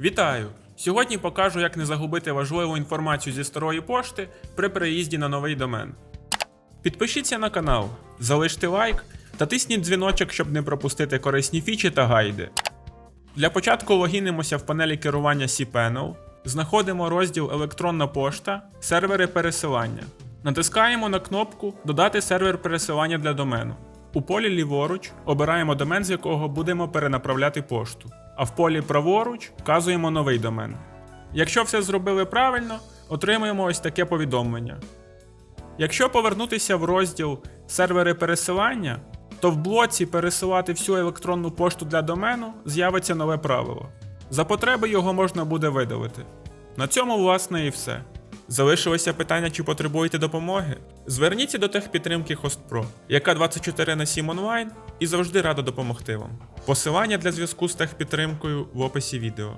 Вітаю! Сьогодні покажу, як не загубити важливу інформацію зі старої пошти при переїзді на новий домен. Підпишіться на канал, залиште лайк та тисніть дзвіночок, щоб не пропустити корисні фічі та гайди. Для початку логінимося в панелі керування cPanel, знаходимо розділ Електронна пошта, сервери пересилання. Натискаємо на кнопку Додати сервер пересилання для домену. У полі ліворуч обираємо домен, з якого будемо перенаправляти пошту, а в полі праворуч вказуємо новий домен. Якщо все зробили правильно, отримуємо ось таке повідомлення. Якщо повернутися в розділ Сервери пересилання, то в блоці Пересилати всю електронну пошту для домену з'явиться нове правило. За потреби його можна буде видалити. На цьому, власне, і все. Залишилося питання, чи потребуєте допомоги? Зверніться до техпідтримки HostPro, яка 24 на 7 онлайн і завжди рада допомогти вам. Посилання для зв'язку з техпідтримкою в описі відео.